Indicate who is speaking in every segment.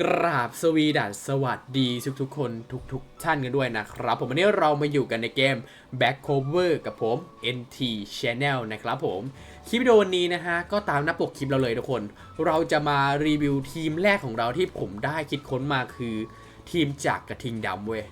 Speaker 1: กราบสวีดัสสวัสดีทุกๆคนทุกๆท่านกันด้วยนะครับ ผมวันนี้เรามาอยู่กันในเกม Back Cover กับผม NT Channel นะครับผม คลิปวิดีโอนี้นะฮะ ก็ตามหน้าปกคลิปเราเลยทุกคน เราจะมารีวิวทีมแรกของเราที่ผมได้คิดค้นมาคือทีมจากกระทิงดำเว้ย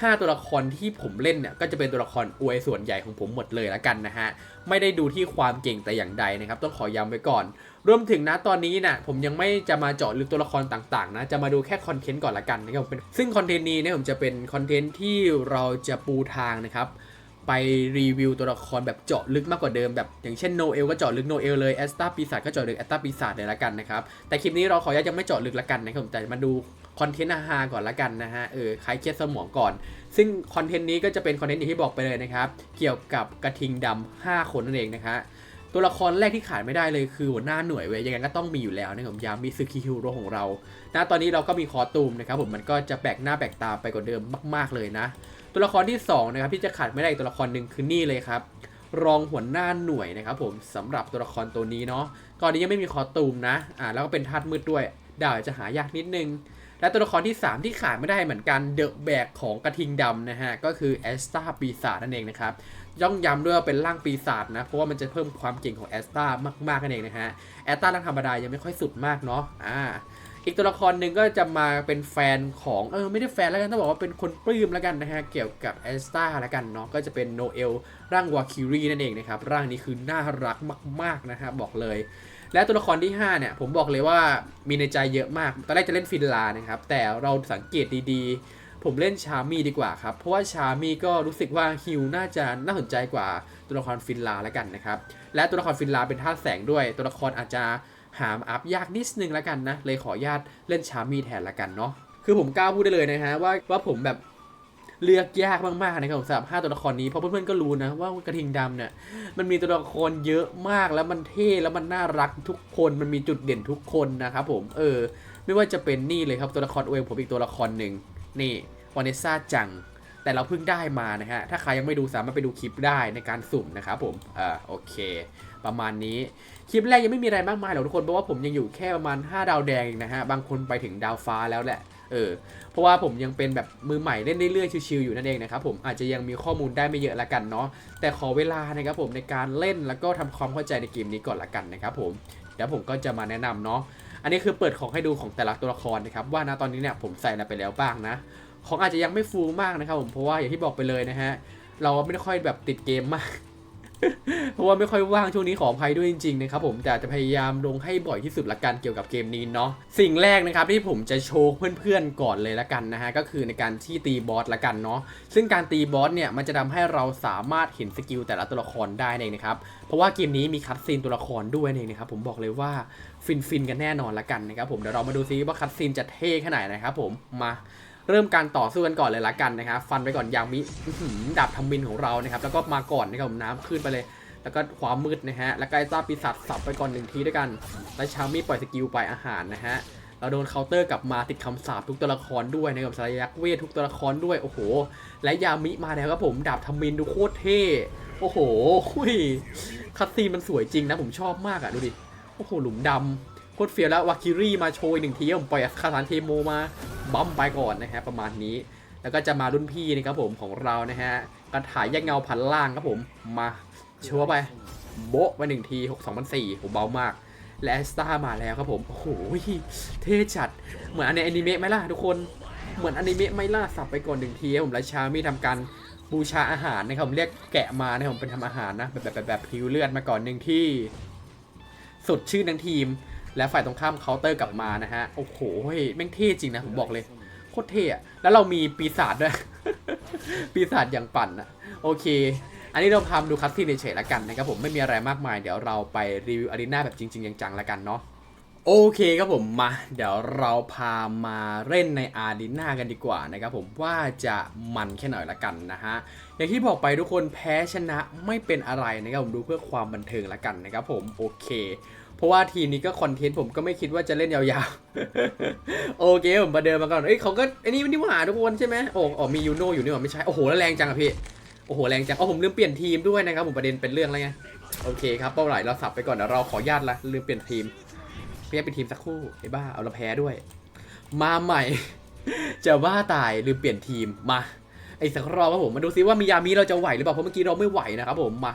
Speaker 1: ห้าตัวละครที่ผมเล่นเนี่ยก็จะเป็นตัวละครอวยส่วนใหญ่ของผมหมดเลยละกันนะฮะ ไม่ได้ดูที่ความเก่งแต่อย่างใดนะครับ ต้องขอย้ำไว้ก่อน รวมถึงนะตอนนี้นะผมยังไม่จะมาเจาะลึกตัวละครต่างๆนะจะมาดูแค่คอนเทนต์ก่อนละกันนะครับผมซึ่งคอนเทนต์นี้เนี่ยผมจะเป็นคอนเทนต์ที่เราจะปูทางนะครับไปรีวิวตัวละครแบบเจาะลึกมากกว่าเดิมแบบอย่างเช่นโนเอลก็เจาะลึกโนเอลเลยแอสตาปีศาจก็เจาะลึกแอสตาปีศาจเลยละกันนะครับแต่คลิปนี้เราขออนุญาตยังไม่เจาะลึกละกันนะครับแต่มาดูคอนเทนต์อาหารก่อนละกันนะฮะเออคลายเครียดสมองก่อน ซึ่งคอนเทนต์นี้ก็จะเป็นคอนเทนต์อย่างที่บอกไปเลยนะครับเกี่ยวกับกระทิงดำ5คนนั่นเองนะฮะ ตัวละครแรกที่ขาดไม่ได้เลยคือหัวหน้าหน่วยเว้ยยังไงก็ต้องมีอยู่แล้วนะครับยามิซึคิฮิโร่ของเรานะตอนนี้เราก็มีคอตูมนะครับผมมันก็จะแปลกหน้าแปลกตาไปกว่าเดิมมาก ๆเลยนะ ตัวละครที่สองนะครับที่จะขาดไม่ได้อีกตัวละครหนึ่งคือนี่เลยครับรองหัวหน้าหน่วยนะครับผมสำหรับตัวละครตัวนี้เนาะตอนนี้ยังไม่มีคอตูมนะอ่าแล้วก็เป็นธาตุมืดด้วยดาวจะหายากนิดนึง และตัวละครที่ 3 ที่ขาดไม่ได้เหมือนกันเดอะแบกของกระทิงดำนะฮะก็คือแอสตาปีศาจนั่นเองนะครับ ย่องย้ำด้วยว่าเป็นร่างปีศาจนะ เพราะว่ามันจะเพิ่มความเก่งของแอสตามากๆนั่นเองนะฮะ แอสตาร่างธรรมดายังไม่ค่อยสุดมากเนาะ อ่า อีกตัวละครหนึ่งก็จะมาเป็นแฟนของ เออไม่ได้แฟนแล้วกันต้องบอกว่าเป็นคนปลื้มแล้วกันนะฮะ เกี่ยวกับแอสตาแล้วกันเนาะ ก็จะเป็นโนเอลร่างวาคิรีนั่นเองนะครับ ร่างนี้คือน่ารักมาก ๆนะฮะบอกเลยและตัวละครที่ 5 เนี่ย ผมบอกเลยว่ามีในใจเยอะมาก ตอนแรกจะเล่นฟินลานะครับ แต่เราสังเกตดีๆ ผมเล่นชามีดีกว่าครับ เพราะว่าชามีก็รู้สึกว่าฮิวน่าจะน่าสนใจกว่าตัวละครฟินลาแล้วกันนะครับ และตัวละครฟินลาเป็นธาแสงด้วย ตัวละครอาจจะหามอัพยากนิดนึงแล้วกันนะ เลยขอญาตเล่นชามีแทนละกันเนาะ คือผมกล้าพูดได้เลยนะฮะว่าว่าผมแบบเลือกยากมากๆนะครับสำหรับ 5 ตัวละครนี้ เพราะเพื่อนๆก็รู้นะว่ากระทิงดำเนี่ยมันมีตัวละครเยอะมากแล้วมันเท่แล้วมันน่ารักทุกคนมันมีจุดเด่นทุกคนนะครับผมเออ ไม่ว่าจะเป็นนี่เลยครับตัวละครเองผมอีกตัวละครหนึ่ง นี่วานิซ่าจัง แต่เราเพิ่งได้มานะฮะ ถ้าใครยังไม่ดูสามารถไปดูคลิปได้ในการสุ่มนะครับผมอ่าโอเค ประมาณนี้คลิปแรกยังไม่มีอะไรมากมายหรอกทุกคนเพราะว่าผมยังอยู่แค่ประมาณ 5 ดาวแดงเองนะฮะบางคนไปถึงดาวฟ้าแล้วแหละเออเพราะว่าผมยังเป็นแบบมือใหม่เล่นเรื่อยๆชิวๆอยู่นั่นเองนะครับผมอาจจะยังมีข้อมูลได้ไม่เยอะละกันเนาะแต่ขอเวลานะครับผมในการเล่นแล้วก็ทำความเข้าใจในเกมนี้ก่อนละกันนะครับผมเดี๋ยวผมก็จะมาแนะนำเนาะ อันนี้คือเปิดของให้ดูของแต่ละตัวละครนะครับว่านะตอนนี้เนี่ยผมใส่อะไรไปแล้วบ้างนะ ของอาจจะยังไม่ฟูลมากนะครับผมเพราะว่าอย่างที่บอกไปเลยนะฮะเราไม่ได้ค่อยแบบติดเกมมาก เพราะว่าไม่ค่อยว่างช่วงนี้ขออภัยด้วยจริงๆนะครับผมแต่จะพยายามลงให้บ่อยที่สุดละกันเกี่ยวกับเกมนี้เนาะสิ่งแรกนะครับที่ผมจะโชว์เพื่อนๆก่อนเลยละกันนะฮะก็คือในการที่ตีบอสละกันเนาะซึ่งการตีบอสเนี่ยมันจะทำให้เราสามารถเห็นสกิลแต่ละตัวละครได้เองนะครับเพราะว่าเกมนี้มีคัดซีนตัวละครด้วยเองนะครับผมบอกเลยว่าฟินฟินๆกันแน่นอนละกันนะครับผมเดี๋ยวเรามาดูซิว่าคัดซีนจะเท่แค่ไหนนะครับผมมา เริ่มการต่อสู้กันก่อนเลยละกันนะครับฟันไปก่อนยางมิดาบทำมินของเรานะครับแล้วก็มาก่อนนะครับผมน้ำขึ้นไปเลย แล้วก็ความมืดนะฮะแล้วก็ไอ้เจ้าปีศาจสับไปก่อนหนึ่งทีด้วยกัน แล้วชามี่ปล่อยสกิลไปอาหารนะฮะเราโดนเคาน์เตอร์กลับมาติดคำสาปทุกตัวละครด้วยนะครับสายยักษ์เวททุกตัวละครด้วยโอ้โห และยามิมาแล้วครับผมดาบทำมินดูโคตรเท่โอ้โหหุยคัตซีนมันสวยจริงนะผมชอบมากอะดูดิโอ้โหหลุมดำโคตรเฟี้ยวแล้ววาคิรี่มาโชยหนึ่งทีผมปล่อยคาถานเทโมมา บัมไปก่อนนะฮะประมาณนี้ แล้วก็จะมารุ่นพี่นะครับผมของเรานะฮะกระถายแยกเงาพันล่างครับผมมาชัวไปโบะไปหนึ่งที6 2004ผมเบามาก และสตาร์มาแล้วครับผมโอ้โหเท่จัด เหมือนอันในอนิเมะไหมล่ะทุกคนเหมือนอนิเมะไหมล่ะสับไปก่อนหนึ่งทีผมและชามีทำการบูชาอาหารนะครับผมเรียกแกะมานะครับผมเป็นทำอาหารนะแบบแบบแบบแบบพิวเลือดมาก่อนหนึ่งที่ สุดชื่อทั้งทีม และฝ่ายตรงข้ามเคาน์เตอร์กลับมานะฮะ โอ้โหแม่งเท่จริงนะ ผมบอกเลย โคตรเท่อะแล้วเรามีปีศาจด้วย ปีศาจอย่างปั่นอะโอเค อันนี้เราพามดูคัสซีนเฉยๆละกันนะครับผมไม่มีอะไรมากมาย เดี๋ยวเราไปรีวิวอารีนาแบบจริง ๆ จังๆละกันเนาะ โอเคครับผมมา เดี๋ยวเราพามาเล่นในอารีนากันดีกว่านะครับผมว่าจะมันแค่หน่อยละกันนะฮะอย่างที่บอกไปทุกคนแพ้ชนะไม่เป็นอะไรนะครับผมดูเพื่อความบันเทิงละกันนะครับผมโอเค เพราะว่าทีมนี้ก็คอนเทนต์ผมก็ไม่คิดว่าจะเล่นยาวๆ โอเคผมมาเดินมาก่อนเอ้ยเขาก็ไอ้นี่นี่หว่าทุกคนใช่ไหมโอ้อ๋อมียูโน่อยู่นี่หว่าไม่ใช่โอ้โหแล้วแรงจังอะพี่โอ้โหแรงจังอ๋อผมลืมเปลี่ยนทีมด้วยนะครับผมประเด็นเป็นเรื่องอะไรไงโอเคครับเป้าหมายเราสับไปก่อนเดี๋ยวเราขออนุญาตละลืมเปลี่ยนทีม เปลี่ยเป็นทีมสักครู่ไอ้บ้าเอาเราแพ้ด้วย มาใหม่ จะบ้าตายหรือเปลี่ยนทีมมาไอ้สักรอบครับผมมาดูซิว่ามียามีเราจะไหวหรือเปล่าเพราะเมื่อกี้เราไม่ไหวนะครับผมมา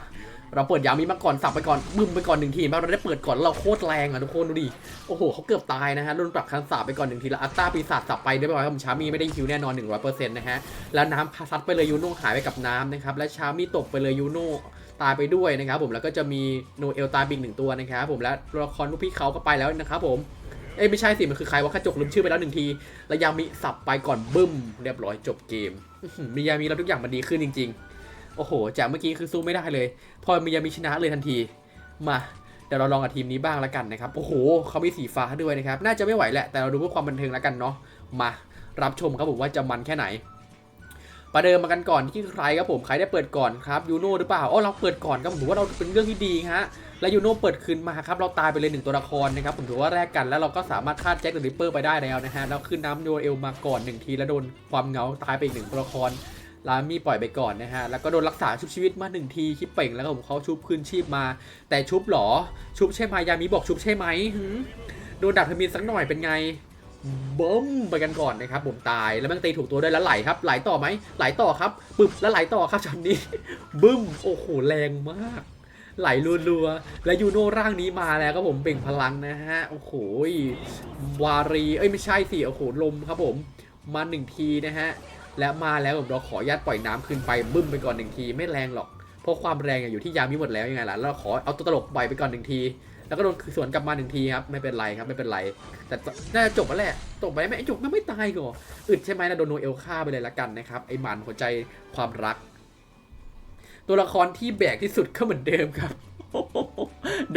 Speaker 1: เราเปิดยามีมาก่อนสับไปก่อนบึ้มไปก่อนหนึ่งทีมาเราได้เปิดก่อนเราโคตรแรงอะทุกคนดูดิโอ้โหเขาเกือบตายนะฮะโดนปรับคันสาบไปก่อนหนึ่งทีแล้วอัตตาปีศาจสับไปเรียบร้อยครับผมชามีไม่ได้คิวแน่นอน100%นะฮะแล้วน้ำซัดไปเลยยูโน่หายไปกับน้ำนะครับและชามีตกไปเลยยูโน่ ตายไปด้วยนะครับผมแล้วก็จะมีโนเอลตายไปอีกหนึ่งตัวนะครับผมและตัวละครลูกพี่เขาก็ไปแล้วนะครับผมเอ้ไม่ใช่สิมันคือใครวะขจกลืมชื่อไปแล้วหนึ่งทีแล้วยามิสับไปก่อนบึ้ม เรียบร้อยจบเกมมียามิแล้วทุกอย่างมันดีขึ้นจริง ๆ โอ้โห จากเมื่อกี้คือสู้ไม่ได้เลย พอมียามิชนะเลยทันทีมาเดี๋ยวเราลองกับทีมนี้บ้างแล้วกันนะครับโอ้โหเขามีสีฟ้าด้วยนะครับน่าจะไม่ไหวแหละแต่เราดูเพื่อความบันเทิงแล้วกันเนาะมารับชมครับผมว่าจะมันแค่ไหน ประเดิมมากันก่อนที่ใครครับผมใครได้เปิดก่อนครับยูโน่หรือเปล่าอ๋อเราเปิดก่อนครับผมถือว่าเราเป็นเรื่องที่ดีฮะและยูโน่เปิดคืนมาครับเราตายไปเลยหนึ่งตัวละครนะครับผมถือว่าแรกกันแล้วเราก็สามารถฆ่าแจ็คเดอะริปเปอร์ไปได้แล้วนะฮะแล้วขึ้นน้ำโยเอลมาก่อนหนึ่งทีแล้วโดนความเหงาตายไปอีกหนึ่งตัวละครลามี่ปล่อยไปก่อนนะฮะ แล้วก็โดนรักษาชุบชีวิตมาหนึ่งทีคิดเป่งแล้วผมเขาชุบคืนชีพมา แต่ชุบหรอ ชุบใช่ไหมยามีบอกชุบใช่ไหมโดนดับเทมินสักหน่อยเป็นไง บ้มไปกันก่อนนะครับผมตายแล้วมันตีถูกตัวด้วยแล้วไหลครับ ไหลต่อไหมไหลต่อครับปึบแล้วไหลต่อครับช็อตนี้ บึ้มโอ้โหแรงมาก ไหลรัวๆและยูโน่ร่างนี้มาแล้วครับผมเบ่งพลังนะฮะโอ้โหวารีเอ้ยไม่ใช่สิโอ้โหลมครับผมมาหนึ่งทีนะฮะและมาแล้วผมเราขอญาตปล่อยน้ำขึ้นไปบึ้มไปก่อนหนึ่งทีไม่แรงหรอกเพราะความแรงอยู่ที่ยามีหมดแล้วยังไงล่ะเราขอเอาตัวตลกปล่อยไปก่อนหนึ่งที แล้วก็โดนสวนกลับมาหนึ่งทีครับไม่เป็นไรครับไม่เป็นไร แต่น่าจะจบแล้วแหละจบไปไหมไอ้จบมันไม่ตายก่ออึดใช่ไหมนะโดนโนเอลฆ่าไปเลยละกันนะครับไอ้หมันหัวใจความรัก ตัวละครที่แบกที่สุดก็เหมือนเดิมครับ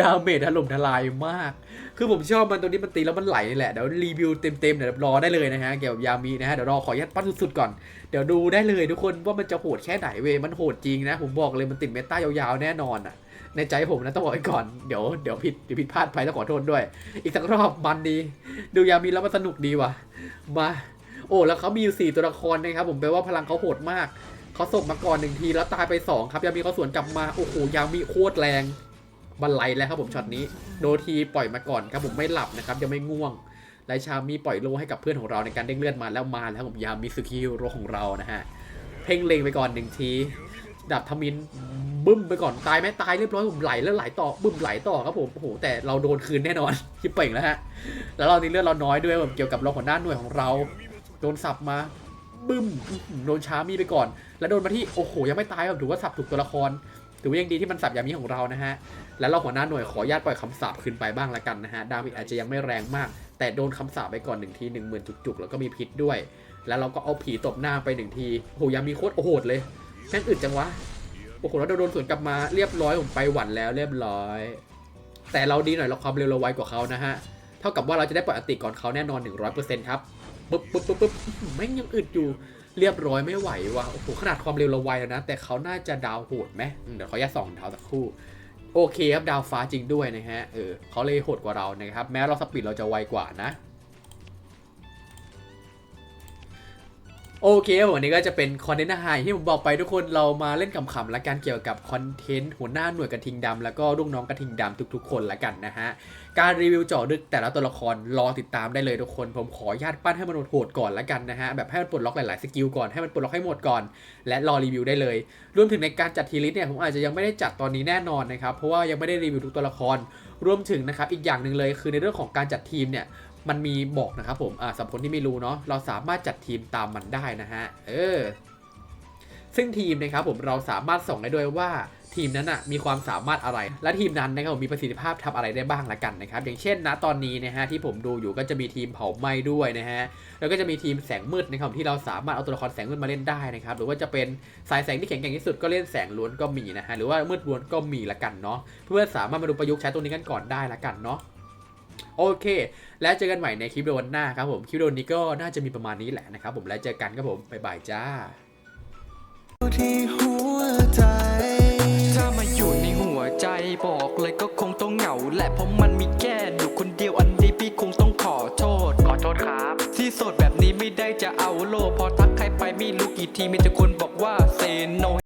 Speaker 1: ดาเมจถล่มทลายมาก คือผมชอบมันตัวนี้มันตีแล้วมันไหลนี่แหละ เดี๋ยวรีวิวเต็มๆเดี๋ยวรอได้เลยนะฮะ เกี่ยวกับยามีนะฮะ เดี๋ยวรอขอยัดปั้นสุดๆก่อน เดี๋ยวดูได้เลยทุกคนว่ามันจะโหดแค่ไหนเว้ยมันโหดจริงนะ ผมบอกเลยมันติดเมตายาวๆแน่นอนอะ ในใจผมนะต้องบอกไว้ก่อน เดี๋ยวเดี๋ยวผิดเดี๋ยวผิดพลาดไปต้องขอโทษด้วย อีกสักรอบมันดี ดูยามีแล้วมันสนุกดีว่ะ มา โอ้แล้วเขามีอยู่สี่ตัวละครนะครับผมแปลว่าพลังเขาโหดมาก เขาส่งมาก่อนหนึ่งทีแล้วตายไปสองครับยามีเขาสวนกลับมาโอ้โหยามีโคตรแรงบันไลแล้วครับผมช็อตนี้โดทีปล่อยมาก่อนครับผมไม่หลับนะครับยังไม่ง่วงไลชามีปล่อยโลให้กับเพื่อนของเราในการเด้งเลือดมาแล้วมาแล้วผมยามิสุคิโรของเรานะฮะเพ่งเลงไปก่อนหนึ่งทีดับทมินบึ้มไปก่อนตายไหมตายเรียบร้อยผมไหลแล้วไหลต่อบึ้มไหลต่อครับผมโอ้โหแต่เราโดนคืนแน่นอนคิดเป่งแล้วฮะแล้วเรานี่เลือดเราน้อยด้วยผมเกี่ยวกับรองหัวหน้าหน่วยของเราโดนสับมา บึ้มโดนช้ามีไปก่อน แล้วโดนมาที่โอ้โหยังไม่ตายครับถือว่าสับถูกตัวละครถือว่ายังดีที่มันสับยามีของเรานะฮะแล้วเราหัวหน้าหน่วยขออนุญาตปล่อยคำสาปขึ้นไปบ้างละกันนะฮะดาเมจอาจจะยังไม่แรงมาก แต่โดนคำสาปไปก่อนหนึ่งทีหนึ่งหมื่นจุกๆแล้วก็มีพิษด้วย แล้วเราก็เอาผีตบหน้าไปหนึ่งทีโอ้โหยามีโคตรโหดเลยแม่งอึดจังวะโอ้โหแล้วโดนสวนกลับมาเรียบร้อยผมไปหวันแล้วเรียบร้อย แต่เราดีหน่อยเราความเร็วเราไวกว่าเขานะฮะเท่ากับว่าเราจะได้ปล่อยอติก่อนเขาแน่นอน 100%ครับ ปึ๊บปึ๊บปึ๊บปึ๊บแม่งยังอึดอยู่เรียบร้อยไม่ไหวว่ะโอ้โหขนาดความเร็วเราไวแล้วนะ แต่เขาน่าจะดาวโหดไหมเดี๋ยวเขาแยกสองดาวสักคู่โอเคครับดาวฟ้าจริงด้วยนะฮะเออเขาเลยโหดกว่าเรานะครับแม้เราสปีดเราจะไวกว่านะ โอเคครับวันนี้ก็จะเป็นคอนเทนต์ไฮที่ผมบอกไปทุกคนเรามาเล่นขำๆและการเกี่ยวกับคอนเทนต์หัวหน้าหน่วยกระทิงดำแล้วก็ลูกน้องกระทิงดำทุกๆ คนละกันนะฮะ การรีวิวเจาะลึกแต่ละตัวละครรอติดตามได้เลยทุกคน ผมขอญาตปั้นให้มันโหดก่อนละกันนะฮะ แบบให้มันปลดล็อกหลายๆสกิลก่อนให้มันปลดล็อกให้หมดก่อน และรอรีวิวได้เลย รวมถึงในการจัดทีลิสเนี่ยผมอาจจะยังไม่ได้จัดตอนนี้แน่นอนนะครับเพราะว่ายังไม่ได้รีวิวทุกตัวละครรวมถึงนะครับอีกอย่างหนึ่งเลยคือในเรื่องของการจัดทีมเนี่ย มันมีบอกนะครับผมอ่าสำหรับคนที่ไม่รู้เนาะเราสามารถจัดทีมตามมันได้นะฮะเออซึ่งทีมนะครับผมเราสามารถส่งได้ด้วยว่าทีมนั้นอะมีความสามารถอะไร และทีมนั้นนะครับผมมีประสิทธิภาพทำอะไรได้บ้างละกันนะครับ อย่างเช่นนะตอนนี้นะฮะที่ผมดูอยู่ก็จะมีทีมเผาไหม้ด้วยนะฮะแล้วก็จะมีทีมแสงมืดนะครับที่เราสามารถเอาตัวละครแสงมืดมาเล่นได้นะครับหรือว่าจะเป็นสายแสงที่แข็งแกร่งที่สุดก็เล่นแสงล้วนก็มีนะฮะหรือว่ามืดล้วนก็มีละกันเนาะเพื่อสามารถมาดูประยุกต์ใช้ตัวนี้กันก่อนได้ละกันเนาะ โอเค แล้วเจอกันใหม่ในคลิปเดวันหน้าครับผมคลิปเดวันนี้ก็น่าจะมีประมาณนี้แหละนะครับผมแล้วเจอกันครับผมบ๊ายบายจ้า
Speaker 2: ที่หัวใจ
Speaker 3: ถ้ามาอยู่ในหัวใจบอกเลยก็คงต้องเหงา และเพราะมันมีแค่หนูคนเดียวอันนี้พี่คงต้องขอโทษ ขอโทษครับ ที่โสดแบบนี้ไม่ได้จะเอาโล พอทักใครไปไม่รู้กี่ทีมีแต่คนบอกว่าเซโน